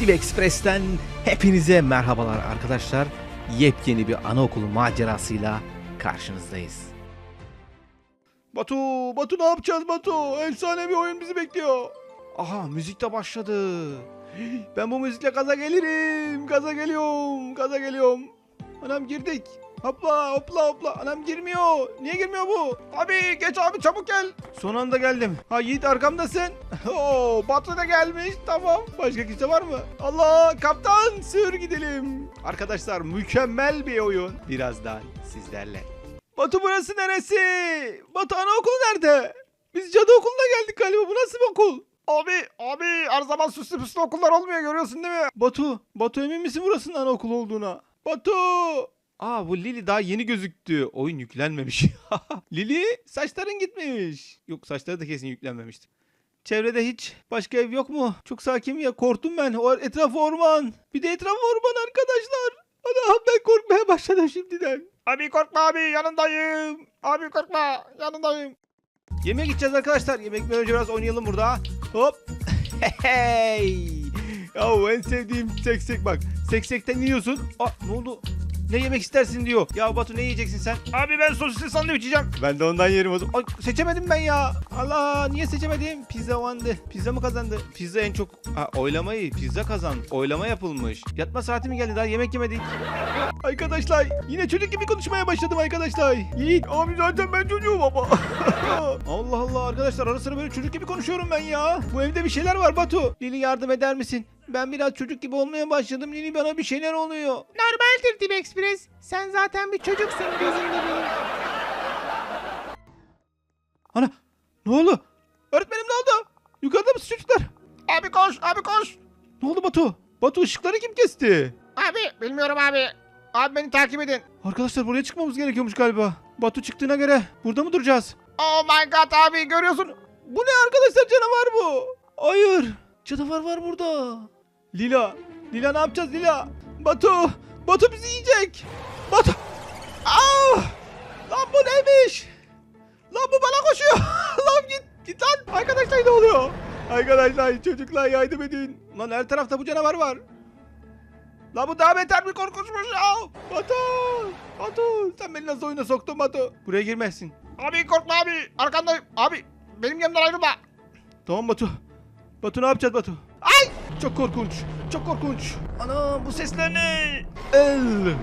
Div Express'ten hepinize merhabalar arkadaşlar. Yepyeni bir anaokulu macerasıyla karşınızdayız. Batu, Batu ne yapacağız Batu? Efsane bir oyun bizi bekliyor. Aha müzik de başladı. Ben bu müzikle gaza gelirim. Gaza geliyorum. Gaza geliyorum. Anam girdik. Hopla hopla hopla. Anam girmiyor. Niye girmiyor bu? Abi geç abi çabuk gel. Son anda geldim. Ha Yiğit arkamdasın. Oo, Batu da gelmiş. Tamam. Başka kimse var mı? Allah kaptan sür gidelim. Arkadaşlar mükemmel bir oyun. Birazdan sizlerle. Batu burası neresi? Batu anaokulu nerede? Biz cadı okuluna geldik galiba. Bu nasıl bir okul? Abi, abi her zaman süslü püslü okullar olmuyor görüyorsun değil mi? Batu, Batu emin misin burasının anaokulu olduğuna? Batu! Aa bu Lili daha yeni gözüktü. Oyun yüklenmemiş. Lili saçların gitmiş. Yok saçları da kesin yüklenmemişti. Çevrede hiç başka ev yok mu? Çok sakin ya korktum ben. O etrafı orman. Bir de etrafı orman arkadaşlar. Ana ben korkmaya başladım şimdiden. Abi korkma abi yanındayım. Abi korkma yanındayım. Yemeğe gideceğiz arkadaşlar. Yemekten önce biraz oynayalım burada. Hop. Hey. Ya en sevdiğim seksek bak. Seksekten yiyorsun. Aa ne oldu? Ne yemek istersin diyor. Ya Batu ne yiyeceksin sen? Abi ben sosisli sandviç yiyeceğim. Ben de ondan yerim o zaman. Ay seçemedim ben ya. Allah niye seçemedim? Pizza vandı. Pizza mı kazandı? Pizza en çok... Ha, oylamayı pizza kazandı. Oylama yapılmış. Yatma saati mi geldi daha yemek yemedik. Arkadaşlar yine çocuk gibi konuşmaya başladım arkadaşlar. Yiğit abi zaten ben çocuğum ama. Allah Allah arkadaşlar ara sıra böyle çocuk gibi konuşuyorum ben ya. Bu evde bir şeyler var Batu. Lili yardım eder misin? Ben biraz çocuk gibi olmaya başladım. Lili bana bir şeyler oluyor. Normaldir Dim Express. Sen zaten bir çocuksun gözümde benim. Ana ne oldu? Öğretmenim ne oldu? Yukarıda mısın çocuklar? Abi koş, abi koş. Ne oldu Batu? Batu ışıkları kim kesti? Abi bilmiyorum abi. Abi beni takip edin. Arkadaşlar buraya çıkmamız gerekiyormuş galiba. Batu çıktığına göre burada mı duracağız? Oh my god abi görüyorsun. Bu ne arkadaşlar canavar bu? Hayır. Canavar var burada. Lila. Lila ne yapacağız Lila? Batu. Batu bizi yiyecek. Batu. Aa! Lan bu neymiş? Lan bu bana koşuyor. lan git. Git lan. Arkadaşlar ne oluyor? Arkadaşlar çocuklar yardım edin. Lan her tarafta bu canavar var. Lan bu daha beter bir korkunçmuş ya. Batu. Batu. Sen beni nasıl oyuna soktun Batu? Buraya girmezsin. Abi korkma abi. Arkandayım. Abi benim yanımdan ayrılma. Tamam Batu. Batu ne yapacağız Batu? Ay! Çok korkunç. Çok korkunç. Ana bu sesler ne? El.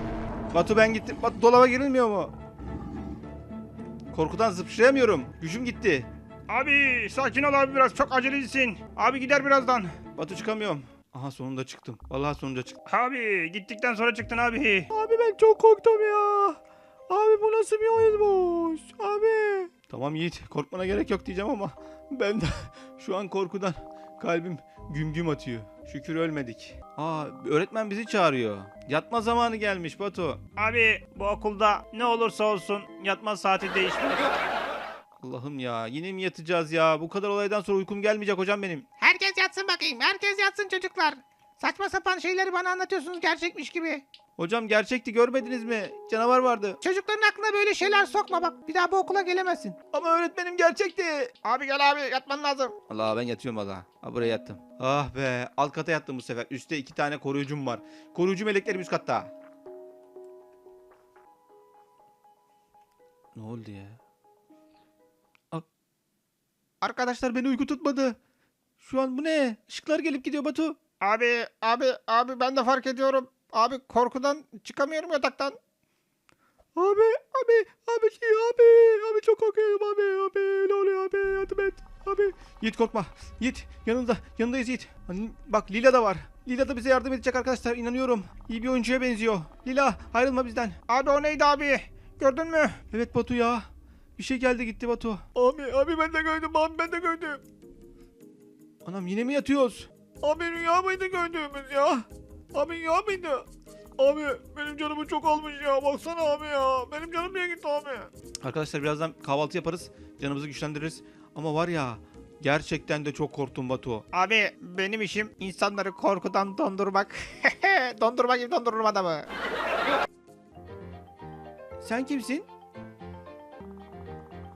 Batu ben gittim. Batu dolaba girilmiyor mu? Korkudan zıplayamıyorum. Gücüm gitti. Abi sakin ol abi biraz çok acelecisin. Abi gider birazdan. Batu çıkamıyorum. Aha sonunda çıktım. Vallahi sonunda çıktım. Abi gittikten sonra çıktın abi. Abi ben çok korktum ya. Abi bu nasıl bir oyunmuş? Abi. Tamam Yiğit korkmana gerek yok diyeceğim ama ben de şu an korkudan kalbim güm güm atıyor. Şükür ölmedik. Aa öğretmen bizi çağırıyor. Yatma zamanı gelmiş Batu. Abi bu okulda ne olursa olsun yatma saati değişmez. Allah'ım ya yine mi yatacağız ya? Bu kadar olaydan sonra uykum gelmeyecek hocam benim. Herkes yatsın bakayım. Herkes yatsın çocuklar. Saçma sapan şeyleri bana anlatıyorsunuz gerçekmiş gibi. Hocam gerçekti görmediniz mi? Canavar vardı. Çocukların aklına böyle şeyler sokma bak. Bir daha bu okula gelemezsin. Ama öğretmenim gerçekti. Abi gel abi yatman lazım. Allah ben yatıyorum valla. Ha buraya yattım. Ah be alt kata yattım bu sefer. Üstte iki tane koruyucum var. Koruyucu meleklerim üst katta. Ne oldu ya? Aa, Arkadaşlar beni uyku tutmadı. Şu an bu ne? Işıklar gelip gidiyor Batu. Abi abi abi ben de fark ediyorum. Abi korkudan çıkamıyorum yataktan. Abi, abi, abi, abi, abi çok korkuyorum abi, abi, ne oluyor abi, yardım et, abi. Yiğit korkma, Yiğit yanında, yanındayız Yiğit. Bak Lila da var. Lila da bize yardım edecek arkadaşlar, inanıyorum. İyi bir oyuncuya benziyor. Lila, ayrılma bizden. Abi o neydi abi? Gördün mü? Evet Batu ya. Bir şey geldi gitti Batu. Abi abi ben de gördüm abi ben de gördüm. Anam yine mi yatıyoruz? Abi rüya mıydı gördüğümüz ya? Abi rüya mıydı? Abi benim canımı çok almış ya baksana abi ya. Benim canım niye gitti abi? Arkadaşlar birazdan kahvaltı yaparız. Canımızı güçlendiririz. Ama var ya gerçekten de çok korktum Batu. Abi benim işim insanları korkudan dondurmak. Dondurma gibi dondururum adamı. Sen kimsin?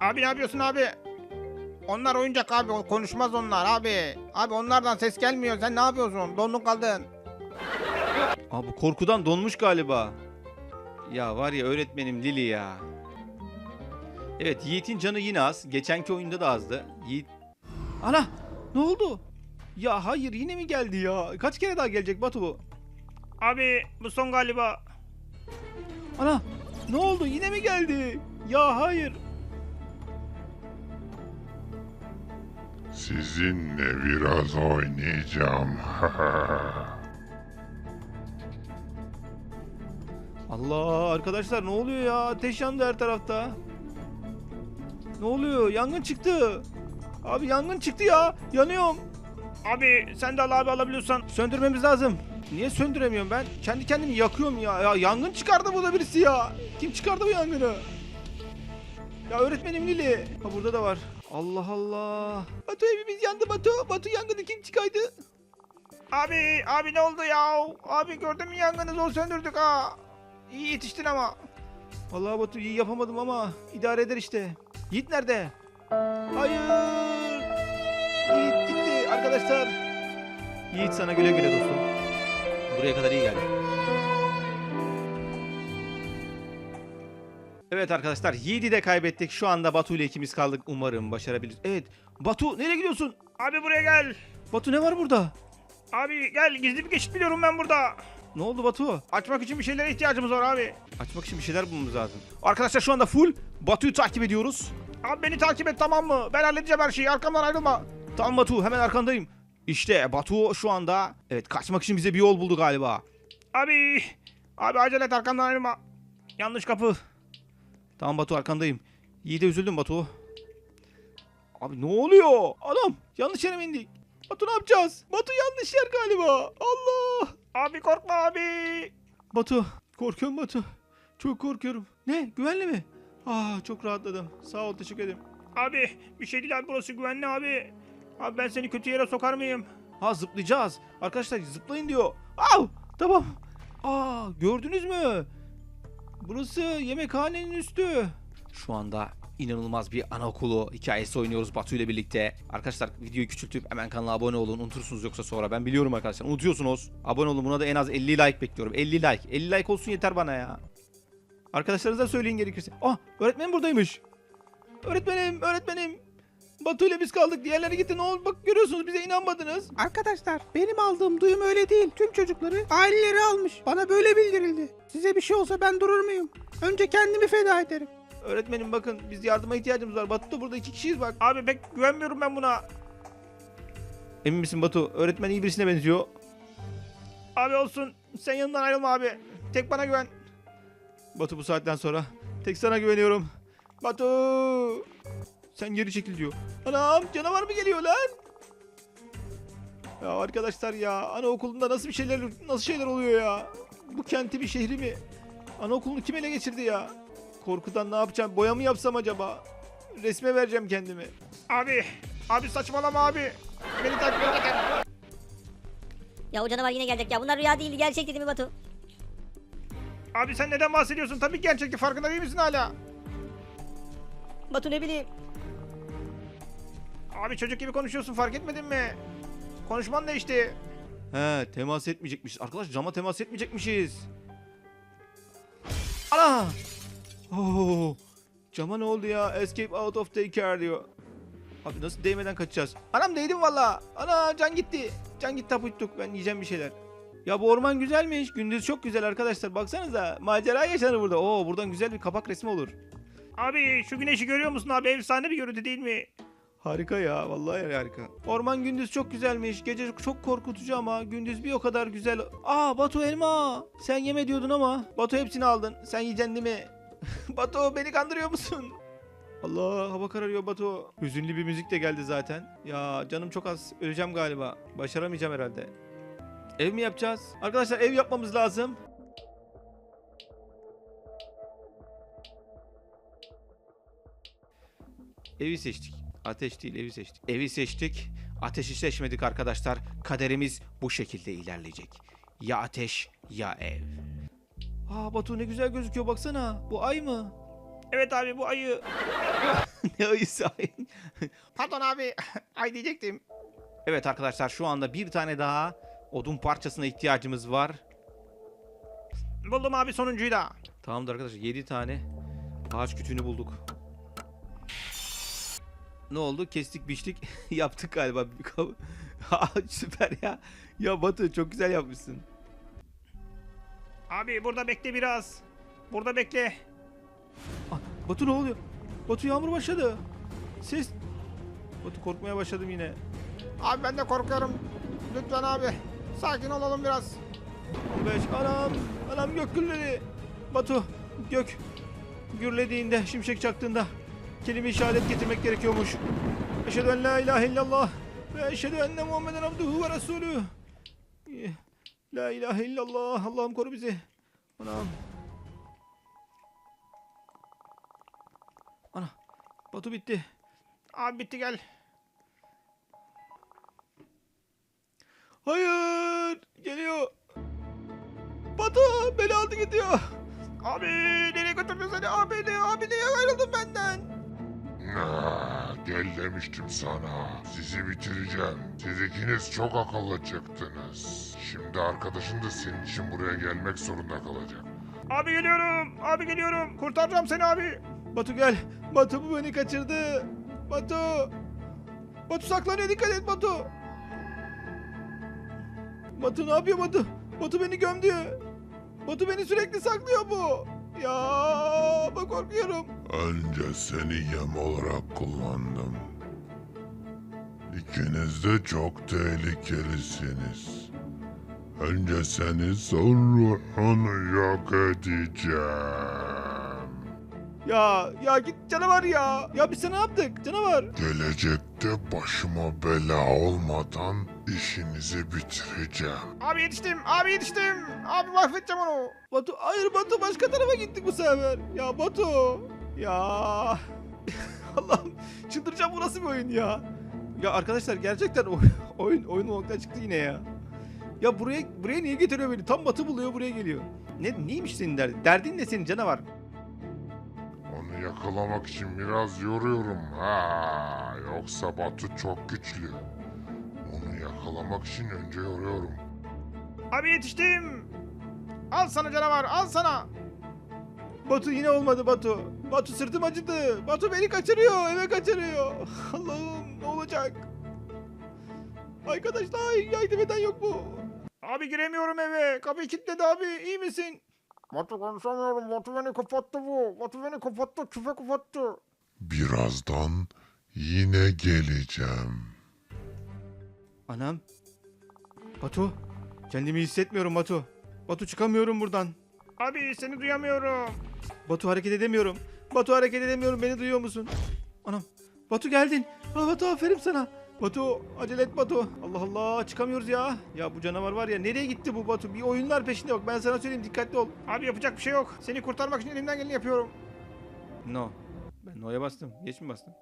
Abi ne yapıyorsun abi? Onlar oyuncak abi konuşmaz onlar abi. Abi onlardan ses gelmiyor sen ne yapıyorsun? Dondun kaldın. Aa bu korkudan donmuş galiba. Ya var ya öğretmenim Lili ya. Evet Yiğit'in canı yine az. Geçenki oyunda da azdı. Yiğit... Ana ne oldu? Ya hayır yine mi geldi ya? Kaç kere daha gelecek Batu bu? Abi bu son galiba. Ana ne oldu yine mi geldi? Ya hayır. Sizinle biraz oynayacağım. Allah arkadaşlar ne oluyor ya? Ateş yandı her tarafta. Ne oluyor? Yangın çıktı. Abi yangın çıktı ya. Yanıyorum. Abi sen de al abi alabiliyorsan. Söndürmemiz lazım. Niye söndüremiyorum ben? Kendi kendimi yakıyorum ya. Ya yangın çıkardı bu da birisi ya. Kim çıkardı bu yangını? Ya öğretmenim Lili. Ha burada da var. Allah Allah. Batu evimiz yandı Batu. Batu yangını kim çıkardı? Abi abi ne oldu ya? Abi gördün mü yangını zor söndürdük ha. İyi yetiştin ama. Vallahi Batu iyi yapamadım ama idare eder işte. Yiğit nerede? Hayır. Yiğit gitti arkadaşlar. Yiğit sana güle güle dostum. Buraya kadar iyi geldi. Evet arkadaşlar Yiğit'i de kaybettik. Şu anda Batu ile ikimiz kaldık. Umarım başarabiliriz. Evet. Batu nereye gidiyorsun? Abi buraya gel. Batu ne var burada? Abi gel gizli bir geçit biliyorum ben burada. Ne oldu Batu? Açmak için bir şeylere ihtiyacımız var abi. Açmak için bir şeyler bulmamız lazım. Arkadaşlar şu anda full Batu'yu takip ediyoruz. Abi beni takip et tamam mı? Ben halledeceğim her şeyi arkamdan ayrılma. Tamam Batu hemen arkandayım. İşte Batu şu anda evet kaçmak için bize bir yol buldu galiba. Abi. Abi acele et arkamdan ayrılma. Yanlış kapı. Tamam Batu arkandayım. İyi de üzüldüm Batu. Abi ne oluyor? Adam yanlış yere mi indik? Batu ne yapacağız? Batu yanlış yer galiba. Allah. Abi korkma abi. Batu korkuyorum Batu. Çok korkuyorum. Ne güvenli mi? Ah çok rahatladım. Sağ ol teşekkür ederim. Abi bir şey değil abi burası güvenli abi. Abi ben seni kötü yere sokar mıyım? Ha zıplayacağız. Arkadaşlar zıplayın diyor. Av tamam. Aa gördünüz mü? Burası yemekhanenin üstü. Şu anda inanılmaz bir anaokulu hikayesi oynuyoruz Batu ile birlikte. Arkadaşlar videoyu küçültüp hemen kanala abone olun. Unutursunuz yoksa sonra. Ben biliyorum arkadaşlar. Unutuyorsunuz. Abone olun. Buna da en az 50 like bekliyorum. 50 like. 50 like olsun yeter bana ya. Arkadaşlarınıza söyleyin gerekirse. Ah öğretmen buradaymış. Öğretmenim, öğretmenim. Batu ile biz kaldık. Diğerleri gitti. Ne oldu? Bak görüyorsunuz bize inanmadınız. Arkadaşlar benim aldığım duyum öyle değil. Tüm çocukları aileleri almış. Bana böyle bildirildi. Size bir şey olsa ben durur muyum? Önce kendimi feda ederim. Öğretmenim bakın biz yardıma ihtiyacımız var. Batu da burada iki kişiyiz bak. Abi pek güvenmiyorum ben buna. Emin misin Batu? Öğretmen iyi birisine benziyor. Abi olsun. Sen yanından ayrılma abi. Tek bana güven. Batu bu saatten sonra tek sana güveniyorum. Batu! Sen geri çekil diyor. Anam canavar mı geliyor lan? Ya arkadaşlar ya anaokulunda nasıl bir şeyler nasıl şeyler oluyor ya? Bu kenti bir şehri mi? Anaokulunu kim ele geçirdi ya? Korkudan ne yapacağım? Boya mı yapsam acaba? Resme vereceğim kendimi. Abi. Abi saçmalama abi. Beni takip et. Ya o canavar yine gelecek ya. Bunlar rüya değildi gerçekti değil mi Batu? Abi sen neden bahsediyorsun? Tabii ki gerçekti. Farkında değil misin hala? Batu ne bileyim. Abi çocuk gibi konuşuyorsun fark etmedin mi? Konuşman değişti. He temas etmeyecekmiş. Arkadaş cama temas etmeyecekmişiz. Ana! Oo, cama ne oldu ya? Escape out of daycare diyor. Abi nasıl değmeden kaçacağız? Anam değdim valla. Ana can gitti. Can gitti taputtuk. Ben yiyeceğim bir şeyler. Ya bu orman güzelmiş. Gündüz çok güzel arkadaşlar. Baksanıza. Macera yaşanır burada. Oo buradan güzel bir kapak resmi olur. Abi şu güneşi görüyor musun abi? Efsane bir görüntü değil mi? Harika ya vallahi harika. Orman gündüz çok güzelmiş. Gece çok korkutucu ama gündüz bir o kadar güzel. Aa Batu elma. Sen yeme diyordun ama Batu hepsini aldın. Sen yiyeceksin değil mi? Batu beni kandırıyor musun? Allah hava kararıyor Batu. Hüzünlü bir müzik de geldi zaten. Ya canım çok az. Öleceğim galiba. Başaramayacağım herhalde. Ev mi yapacağız? Arkadaşlar ev yapmamız lazım. Evi seçtik. Ateş değil evi seçtik. Evi seçtik. Ateşi seçmedik arkadaşlar. Kaderimiz bu şekilde ilerleyecek. Ya ateş ya ev. Aa Batu ne güzel gözüküyor baksana. Bu ay mı? Evet abi bu ayı. ne ayısı ay? Pardon abi. Ay diyecektim. Evet arkadaşlar şu anda bir tane daha odun parçasına ihtiyacımız var. Buldum abi sonuncuyu da. Tamamdır arkadaşlar 7 tane ağaç kütüğünü bulduk. Ne oldu? Kestik biçtik yaptık galiba. Süper ya. Ya Batu çok güzel yapmışsın. Abi burada bekle biraz. Burada bekle. Ah, Batu ne oluyor? Batu yağmur başladı. Ses. Batu korkmaya başladım yine. Abi ben de korkuyorum. Lütfen abi. Sakin olalım biraz. 15 anam anam gök gürledi. Batu gök gürlediğinde şimşek çaktığında kelime işaret getirmek gerekiyormuş. Eşhedü en la ilahe illallah ve eşhedü enne Muhammeden abduhu ve resulü. La ilahe illallah Allah'ım koru bizi. Anam. Ana Batu bitti. Abi bitti gel. Hayır geliyor. Batu beni aldı gidiyor. Abi nereye götürdün seni abi ne abi niye ayrıldın benden? Gel demiştim sana. Sizi bitireceğim. Siz ikiniz çok akıllı çıktınız. Şimdi arkadaşın da senin için buraya gelmek zorunda kalacak. Abi geliyorum abi geliyorum kurtaracağım seni abi. Batu gel. Batu bu beni kaçırdı. Batu. Batu saklanıyor dikkat et Batu. Batu ne yapıyor Batu? Batu beni gömdü. Batu beni sürekli saklıyor bu. Ya korkuyorum. Önce seni yem olarak kullandım. İkiniz de çok tehlikelisiniz. Önce seni sonra onu yok edeceğim. Ya ya git canavar ya. Ya biz sana ne yaptık canavar? Gelecekte başıma bela olmadan işinizi bitireceğim. Abi yetiştim abi yetiştim. Abi mahvedeceğim onu. Batu hayır Batu başka tarafa gittik bu sefer. Ya Batu. Ya. Allah'ım çıldıracağım bu nasıl bir oyun ya. Ya arkadaşlar gerçekten oy- oyun oyun olmaktan çıktı yine ya. Ya buraya buraya niye getiriyor beni? Tam Batu buluyor buraya geliyor. Ne neymiş senin derdin? Derdin ne senin canavar? Onu yakalamak için biraz yoruyorum. Ha, yoksa Batu çok güçlü. Yakalamak için önce yoruyorum. Abi yetiştim. Al sana canavar al sana. Batu yine olmadı Batu. Batu sırtım acıdı. Batu beni kaçırıyor, eve kaçırıyor. Allah'ım ne olacak? Arkadaşlar yardım eden yok mu? Abi giremiyorum eve. Kapıyı kilitledi abi iyi misin? Batu konuşamıyorum. Batu beni kapattı bu. Batu beni kapattı. Küpe kapattı. Birazdan yine geleceğim. Anam. Batu. Kendimi hissetmiyorum Batu. Batu çıkamıyorum buradan. Abi seni duyamıyorum. Batu hareket edemiyorum. Batu hareket edemiyorum. Beni duyuyor musun? Anam. Batu geldin. Aa, Batu aferin sana. Batu acele et Batu. Allah Allah çıkamıyoruz ya. Ya bu canavar var ya nereye gitti bu Batu? Bir oyunlar peşinde yok. Ben sana söyleyeyim dikkatli ol. Abi yapacak bir şey yok. Seni kurtarmak için elimden geleni yapıyorum. No. Ben no'ya bastım. Geç mi bastım?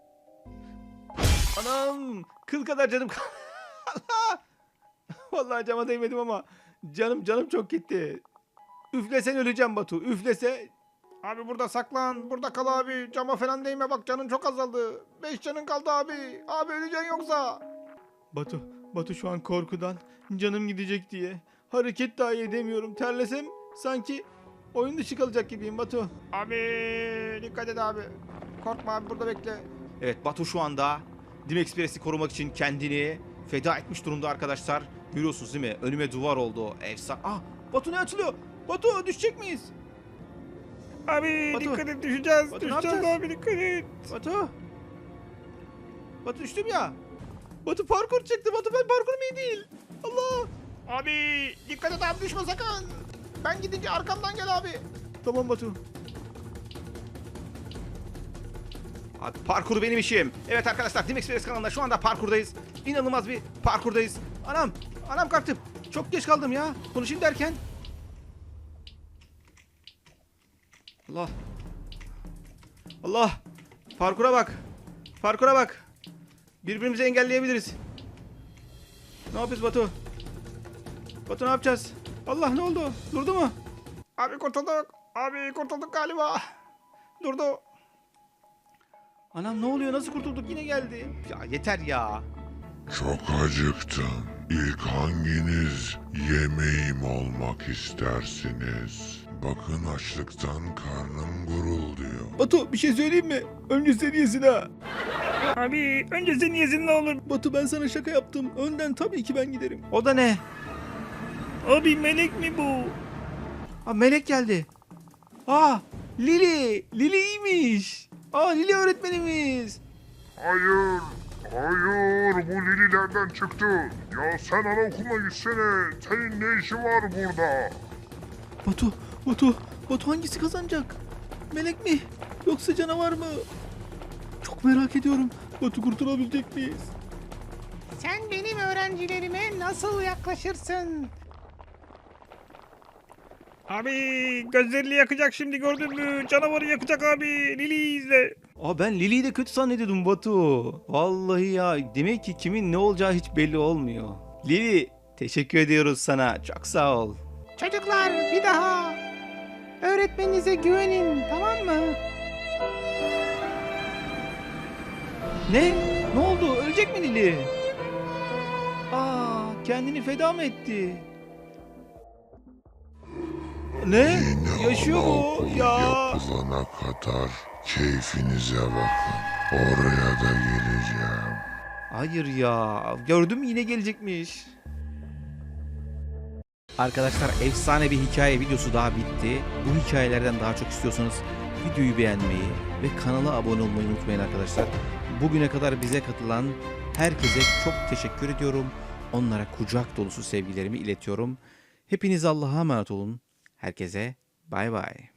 Anam! Kıl kadar canım kal- Allah! Vallahi cama değmedim ama canım canım çok gitti. Üflesen öleceğim Batu. Üflese Abi burada saklan. Burada kal abi. Cama falan değme bak canın çok azaldı. Beş canın kaldı abi. Abi öleceksin yoksa. Batu, Batu şu an korkudan canım gidecek diye hareket dahi edemiyorum. Terlesem sanki oyun dışı kalacak gibiyim Batu. Abi dikkat et abi. Korkma abi burada bekle. Evet Batu şu anda Dim Express'i korumak için kendini feda etmiş durumda arkadaşlar. Görüyorsunuz değil mi? Önüme duvar oldu. Efsane. Ah Batu ne açılıyor? Batu düşecek miyiz? Abi Batu. dikkat et düşeceğiz. Batu, düşeceğiz abi dikkat et. Batu. Batu düştüm ya. Batu parkur çıktı. Batu ben parkurum iyi değil. Allah. Abi dikkat et abi düşme sakın. Ben gidince arkamdan gel abi. Tamam Batu. Abi parkur benim işim. Evet arkadaşlar Dim Express kanalında şu anda parkurdayız. İnanılmaz bir parkurdayız. Anam, anam kalktım. Çok geç kaldım ya. Konuşayım derken. Allah. Allah. Parkura bak. Parkura bak. Birbirimizi engelleyebiliriz. Ne yapıyoruz Batu? Batu ne yapacağız? Allah ne oldu? Durdu mu? Abi kurtulduk. Abi kurtulduk galiba. Durdu. Anam ne oluyor nasıl kurtulduk yine geldi. Ya yeter ya. Çok acıktım. İlk hanginiz yemeğim olmak istersiniz? Bakın açlıktan karnım gurulduyor. Batu bir şey söyleyeyim mi? Önce sen yesin ha. Abi önce sen yesin ne olur. Batu ben sana şaka yaptım. Önden tabii ki ben giderim. O da ne? Abi melek mi bu? Aa melek geldi. Aa Lili. Lili iyiymiş. Aa Lili öğretmenimiz. Hayır, hayır bu Lili nereden çıktı? Ya sen anaokuluna gitsene. Senin ne işin var burada? Batu, Batu, Batu hangisi kazanacak? Melek mi? Yoksa canavar mı? Çok merak ediyorum. Batu kurtulabilecek miyiz? Sen benim öğrencilerime nasıl yaklaşırsın? Abi gözlerini yakacak şimdi gördün mü? Canavarı yakacak abi. Lili izle. Aa ben Lili'yi de kötü zannediyordum Batu. Vallahi ya demek ki kimin ne olacağı hiç belli olmuyor. Lili teşekkür ediyoruz sana. Çok sağ ol. Çocuklar bir daha öğretmeninize güvenin tamam mı? Ne? Ne oldu? Ölecek mi Lili? Aa kendini feda mı etti? Ne? Yeni Yaşıyor mu? Ya. yapılana kadar keyfinize bakın. Oraya da geleceğim. Hayır ya. Gördüm yine gelecekmiş. Arkadaşlar efsane bir hikaye videosu daha bitti. Bu hikayelerden daha çok istiyorsanız videoyu beğenmeyi ve kanala abone olmayı unutmayın arkadaşlar. Bugüne kadar bize katılan herkese çok teşekkür ediyorum. Onlara kucak dolusu sevgilerimi iletiyorum. Hepiniz Allah'a emanet olun. Herkese bay bay.